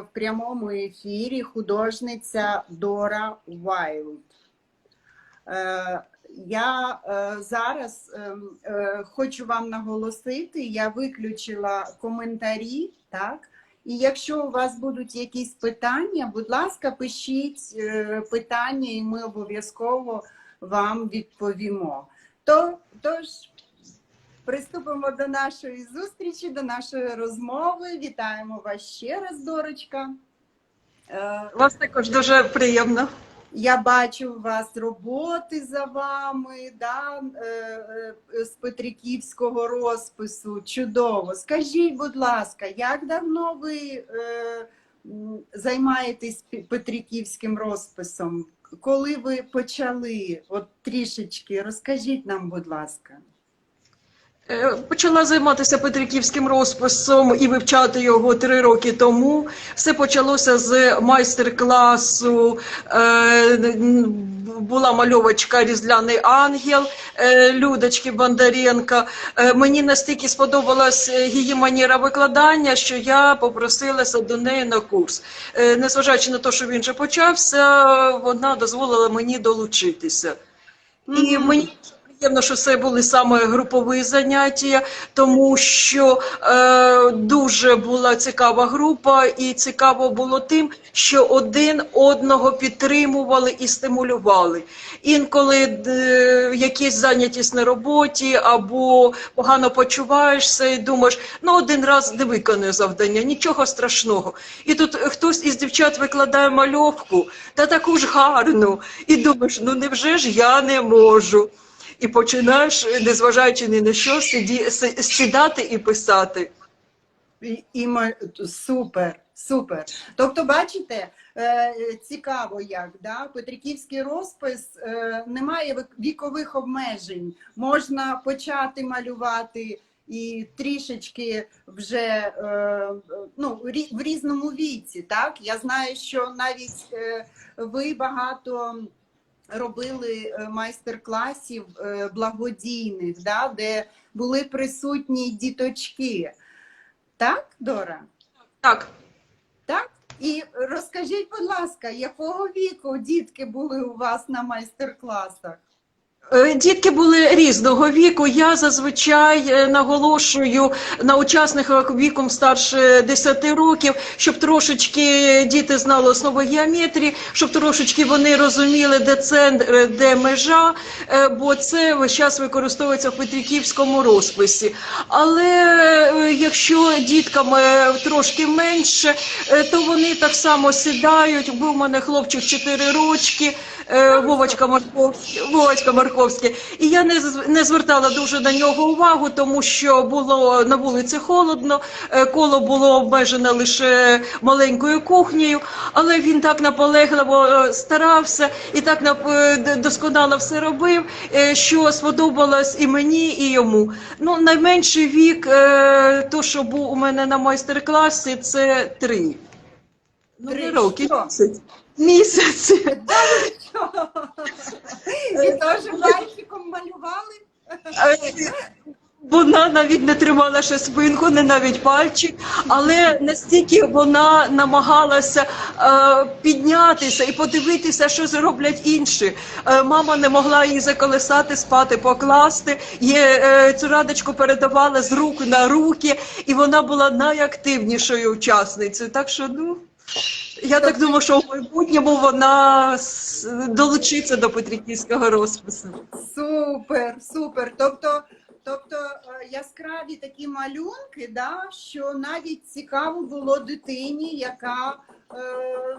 в прямому ефірі художниця Дора Вайлд. Е, Я е, зараз ем, е, хочу вам наголосити, я виключила коментарі, так? І якщо у вас будуть якісь питання, будь ласка, пишіть питання, і ми обов'язково вам відповімо. То, тож, приступимо до нашої зустрічі, до нашої розмови. Вітаємо вас ще раз, Дорочка. Е, Вас також дуже приємно. Я бачу у вас роботи за вами, да, е, е, з Петриківського розпису. Чудово. Скажіть, будь ласка, як давно ви займаєтесь Петриківським розписом? Коли ви почали? От трішечки розкажіть нам, будь ласка. Е, Почала займатися Петриківським розписом і вивчати його три роки тому. Все почалося з майстер-класу. Е, Була мальовочка Різдляний ангел е, Людочки Бондаренка. Мені настільки сподобалась її маніра викладання, що я попросилася до неї на курс. Незважаючи на те, що він вже почався, вона дозволила мені долучитися. І мені приємно, що це були саме групові заняття, тому що е, дуже була цікава група, і цікаво було тим, що один одного підтримували і стимулювали. Інколи е, якісь зайнятість на роботі або погано почуваєшся і думаєш, ну один раз не виконаю завдання, нічого страшного. І тут хтось із дівчат викладає мальовку та таку ж гарну, і думаєш, ну невже ж я не можу? І починаєш, незважаючи ні на що, сиді, сідати і писати. І, і супер, супер. Тобто, бачите, е, цікаво, як да? Петриківський розпис е, немає вікових обмежень. Можна почати малювати і трішечки вже е, ну, в різному віці. Так? Я знаю, що навіть ви багато. Робили е, майстер-класів е, благодійних, да, де були присутні діточки. Так, Дора? Так, Так? І розкажіть, будь ласка, якого віку дітки були у вас на майстер-класах? Е, Дітки були різного віку. Я зазвичай е, наголошую на учасниках віком старше 10 років, щоб трошечки діти знали основи геометрії, щоб трошечки вони розуміли, де центр, де межа, е, бо це весь час використовується в Петриківському розписі. Але е, якщо діткам е, трошки менше, е, то вони так само сідають. Був у мене хлопчик 4 рочки. Е, Вовочка Марковський, Вовочка Марковський. І я не, не звертала дуже на нього увагу, тому що було на вулиці холодно, е, коло було обмежене лише маленькою кухнею, але він так наполегливо е, старався і так досконало все робив, що сподобалось і мені, і йому. Ну, найменший вік, то, що був у мене на майстер-класі, це три. Ну, Три роки, що? І теж мальчиком малювали? Е, Вона навіть не тримала ще спинку, не навіть пальчик, але настільки вона намагалася е, піднятися і подивитися, що зроблять інші. Е, мама не могла її заколесати, спати, покласти. Є, е, цю радочку передавала з рук на руки, і вона була найактивнішою учасницею. Так що, ну. Я так думаю, що в майбутньому вона долучиться до Петриківського розпису. Супер, супер. Тобто, тобто е, яскраві такі малюнки, да, що навіть цікаво було дитині, яка е,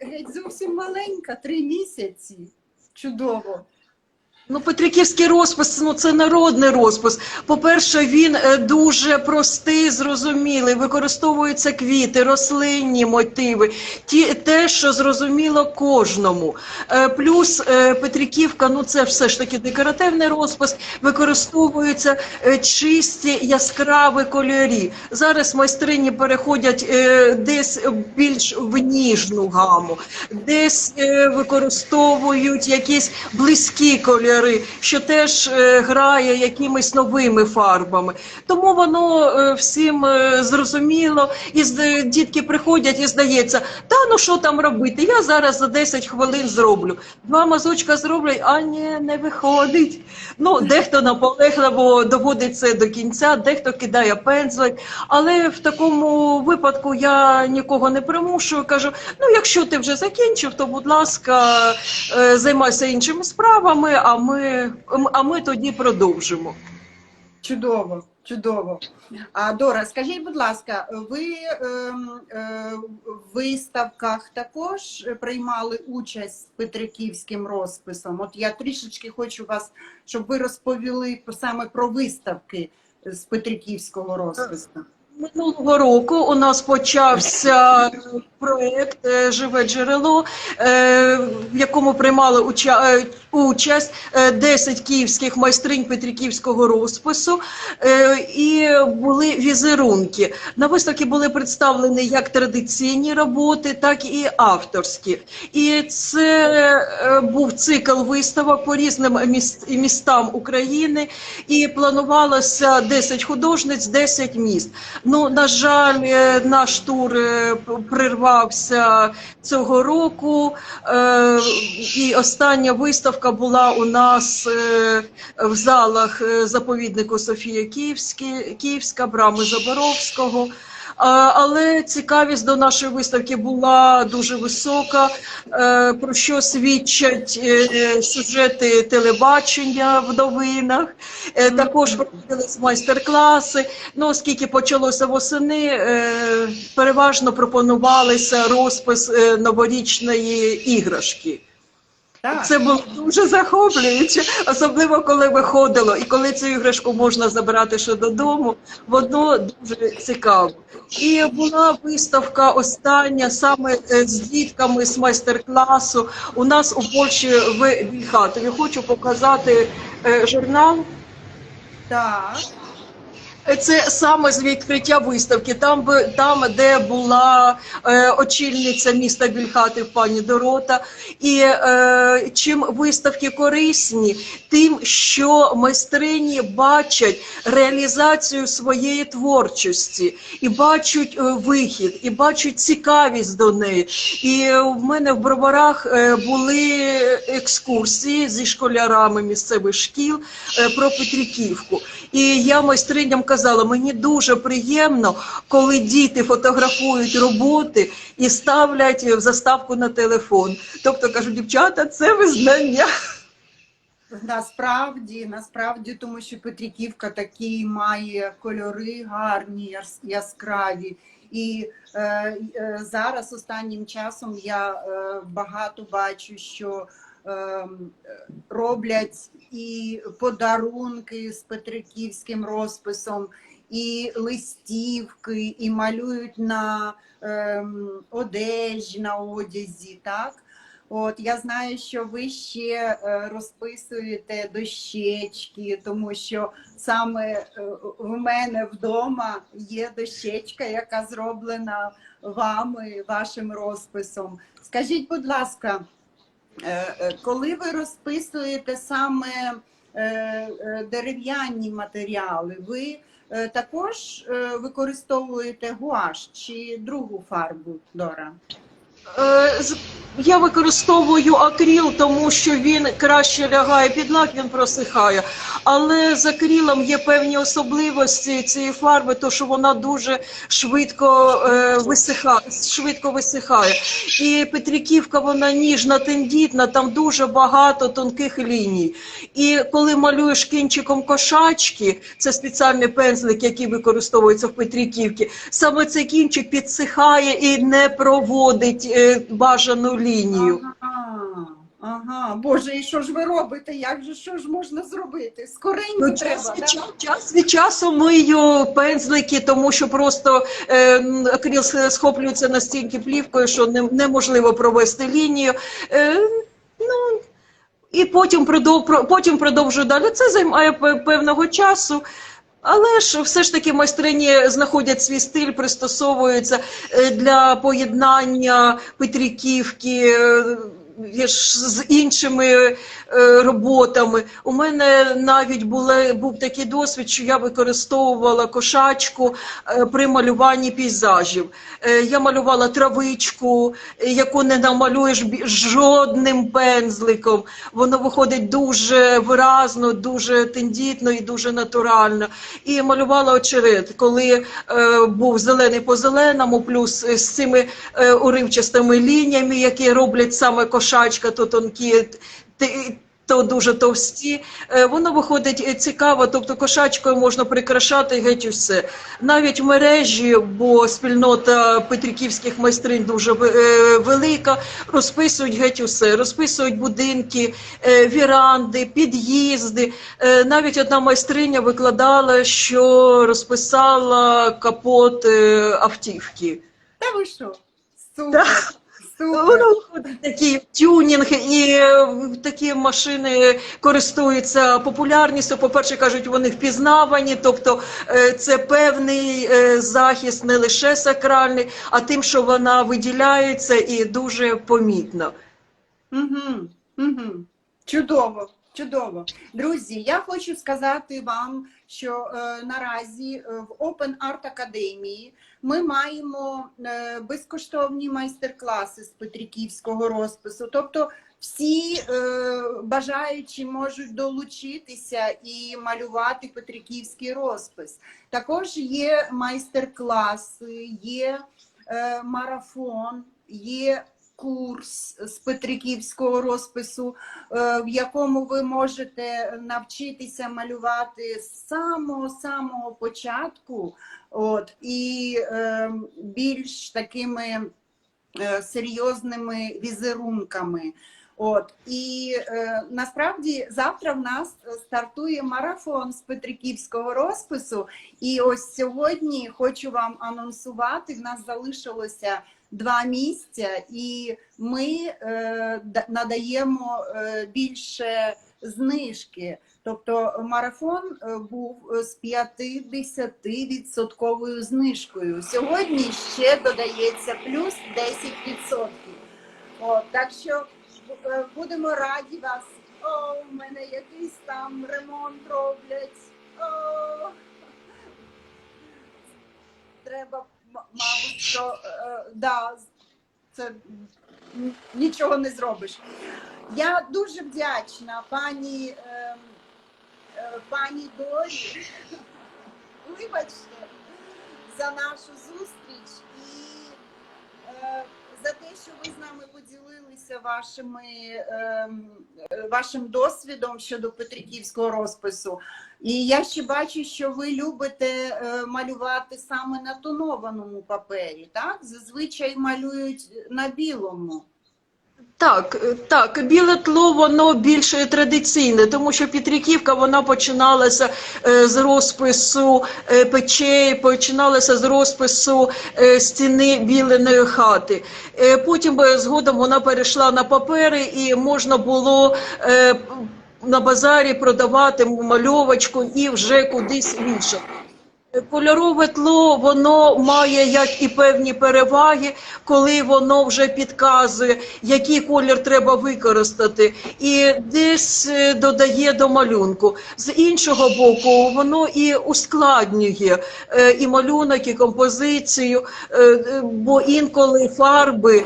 геть зовсім маленька, три місяці. Чудово. Ну, Петриківський розпис, ну це народний розпис. По-перше, він е, дуже простий, зрозумілий. Використовуються квіти, рослинні мотиви, ті, те, що зрозуміло кожному. Е, Плюс е, Петриківка, ну це все ж таки декоративний розпис, використовуються чисті яскраві кольорі. Зараз майстрині переходять десь більш в ніжну гаму, десь використовують якісь близькі кольори. Кольори, що теж е, грає якимись новими фарбами. Тому воно е, всім е, зрозуміло, і дітки приходять і здається, та ну що там робити? Я зараз за 10 хвилин зроблю. Два мазочка зроблять, а ні, не виходить. Ну, дехто наполегливо доводить це до кінця, дехто кидає пензлик. Але в такому випадку я нікого не примушую. Кажу: ну, якщо ти вже закінчив, то будь ласка, займайся іншими справами, а ми, а ми тоді продовжимо. Чудово, чудово. А Дора, скажіть, будь ласка, ви ем, е, в виставках також приймали участь з Петриківським розписом? От я трішечки хочу вас, щоб ви розповіли саме про виставки з Петриківського розпису. Минулого року у нас почався проєкт е, Живе джерело, е, в якому приймали е, участь е, 10 київських майстринь Петриківського розпису, і були візерунки. На виставці були представлені як традиційні роботи, так і авторські. І це був цикл виставок по різним містам України, і планувалося 10 художниць, 10 міст. Ну, на жаль, е, наш тур прирвався цього року, е, і остання виставка була у нас е, в залах е, заповіднику Софія Київська, брами Заборовського. Але цікавість до нашої виставки була дуже висока, е, про що свідчать е, е, сюжети телебачення в новинах. Також проводились майстер-класи. Ну, оскільки почалося восени, переважно пропонувалися розпис новорічної іграшки. Так. Це було дуже захоплююче, особливо коли виходило, і коли цю іграшку можна забирати ще додому, воно дуже цікаво. І була виставка остання саме е, з дітками з майстер-класу. У нас у Польщі в Вільхатові. Хочу показати е, журнал. Так. Це саме з відкриття виставки, там, там де була е, очільниця міста Більхатів пані Дорота. І е, чим виставки корисні, тим, що майстрині бачать реалізацію своєї творчості, і бачать е, вихід, і бачать цікавість до неї. І в мене в Броварах е, були екскурсії зі школярами місцевих шкіл е, про Петриківку. І я майстриням казала, мені дуже приємно, коли діти фотографують роботи і ставлять в заставку на телефон. Тобто кажу, дівчата, це визнання. Насправді, насправді, тому що Петриківка такі має кольори гарні, яскраві. І е, е, зараз останнім часом я е, багато бачу, що е, роблять і подарунки з Петриківським розписом, і листівки, і малюють на е, одежі, на одязі. так? От я знаю, що ви ще е, розписуєте дощечки, тому що саме е, в мене вдома є дощечка, яка зроблена вами, вашим розписом. Скажіть, будь ласка, коли ви розписуєте саме е, е, дерев'яні матеріали, ви е, також е, використовуєте гуаш чи другу фарбу, Дора? Я використовую акріл, тому що він краще лягає під лак, він просихає. Але з акрилом є певні особливості цієї фарби, то що вона дуже швидко е, висихає, швидко висихає. І Петриківка вона ніжна, тендітна, там дуже багато тонких ліній. І коли малюєш кінчиком кошачки, це спеціальний пензлик, який використовується в Петриківці, саме цей кінчик підсихає і не проводить е, бажану лінію. Ага, ага. Боже, і що ж ви робите? Як же що ж можна зробити? Скоренько Ну, треба. час, да? час від часу мию пензлики, тому що просто е, акрил схоплюється настільки плівкою, що не, неможливо провести лінію. Е, ну, і потім, продов, про- потім продовжую далі. Це займає певного часу. Але ж все ж таки майстрині знаходять свій стиль, пристосовуються е, для поєднання Петриківки. З іншими е, роботами. У мене навіть були, був такий досвід, що я використовувала кошачку е, при малюванні пейзажів. Е, Я малювала травичку, яку не намалюєш жодним пензликом. Воно виходить дуже виразно, дуже тендітно і дуже натурально. І малювала очерет, коли був зелений по зеленому, плюс з цими уривчастими лініями, які роблять саме кошачка, то тонкі. то дуже товсті, Е, воно виходить е, цікаво, тобто кошачкою можна прикрашати геть усе. Навіть в мережі, бо спільнота петриківських майстринь дуже е, велика, розписують геть усе, розписують будинки, віранди, під'їзди. Навіть одна майстриня викладала, що розписала капот автівки. Та ви що? Супер, Да. супер. Воно виходить такий тюнінг, і е, такі машини користуються популярністю. По-перше, кажуть, вони впізнавані, тобто е, це певний е, захист не лише сакральний, а тим, що вона виділяється і дуже помітно. Угу, угу. Чудово, чудово. Друзі, я хочу сказати вам, що е, наразі в Open Art Академії ми маємо е, безкоштовні майстер-класи з Петриківського розпису. Тобто всі е, бажаючі можуть долучитися і малювати Петриківський розпис. Також є майстер-класи, є е, марафон, є курс з Петриківського розпису, е, в якому ви можете навчитися малювати з самого самого початку, от, і е, більш такими е, серйозними візерунками. От і е, насправді завтра в нас стартує марафон з Петриківського розпису. І ось сьогодні хочу вам анонсувати. В нас залишилося два місця, і ми е, надаємо е, більше знижки. Тобто марафон е, був з 50% знижкою. Сьогодні ще додається плюс 10%. От, так що будемо раді вас. О, у мене якийсь там ремонт роблять. О, треба, мабуть, що да, це нічого не зробиш. Я дуже вдячна пані, е, е, пані Дорі. Вибачте за нашу зустріч і е, за те, що ви з нами поділилися вашими, ем, вашим досвідом щодо Петриківського розпису. І я ще бачу, що ви любите е, малювати саме на тонованому папері, так? Зазвичай малюють на білому. Так, е, так, біле тло воно більш традиційне, тому що Петриківка вона починалася е, з розпису е, печей, починалася з розпису стіни біленої хати. Потім згодом вона перейшла на папери і можна було на базарі продавати мальовочку і вже кудись вішати. Кольорове тло воно має як і певні переваги, коли воно вже підказує, який колір треба використати, і десь е, додає до малюнку. З іншого боку, воно і ускладнює е, і малюнок, і композицію, е, бо інколи фарби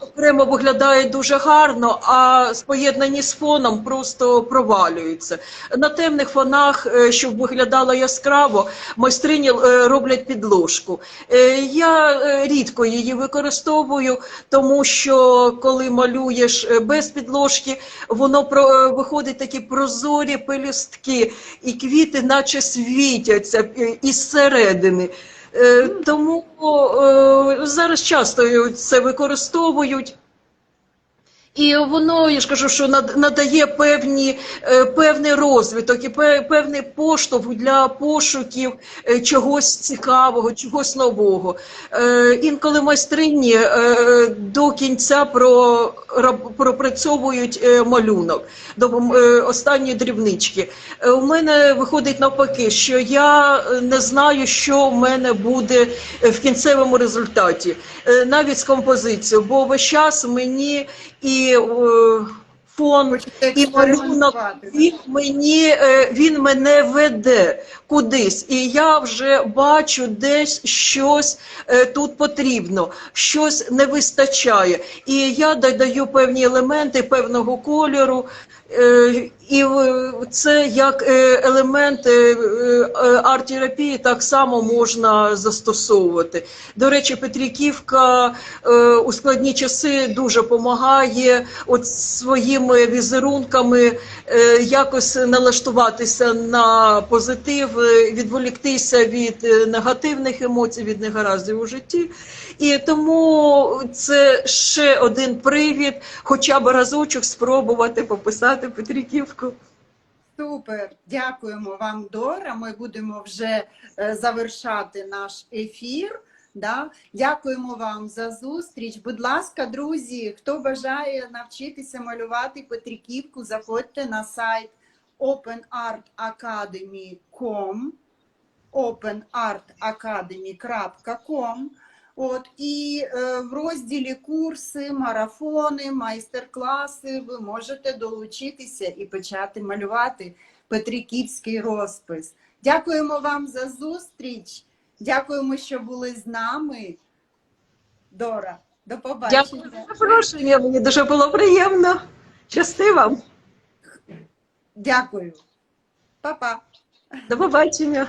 окремо виглядають дуже гарно, а споєднані з фоном просто провалюються. На темних фонах, щоб виглядало яскраво, майстрині е, роблять підложку. Е, Я е, рідко її використовую, тому що коли малюєш без підложки, воно про виходить такі прозорі пелюстки, і квіти, наче світяться із середини. Тому зараз часто це використовують. І воно, я ж кажу, що надає певні, е, певний розвиток і певний поштовх для пошуків е, чогось цікавого, чогось нового. Е, Інколи майстрині до кінця про, пропрацьовують малюнок до останньої дрібнички. У мене виходить навпаки, що я не знаю, що в мене буде в кінцевому результаті, навіть з композицією, бо весь час мені і е, фон, і малюнок. Він мені е, він мене веде кудись, і я вже бачу десь щось е, тут потрібно, щось не вистачає. І я додаю певні елементи певного кольору. І е, це як е, елемент е, арт-терапії так само можна застосовувати. До речі, Петриківка е, у складні часи дуже допомагає от своїми візерунками якось налаштуватися на позитив, відволіктися від негативних емоцій, від негараздів у житті. І тому це ще один привід, хоча б разочок спробувати пописати Петриківку. Супер, дякуємо вам, Дора. Ми будемо вже е, завершати наш ефір. Да? Дякуємо вам за зустріч. Будь ласка, друзі, хто бажає навчитися малювати Петриківку, заходьте на сайт openartacademy.com openartacademy.com От і е, в розділі курси, марафони, майстер-класи ви можете долучитися і почати малювати Петриківський розпис. Дякуємо вам за зустріч. Дякуємо, що були з нами. Дора, до Дякую побачення. за запрошення. Мені дуже було приємно. Щасти вам. Дякую. Па-па. До побачення.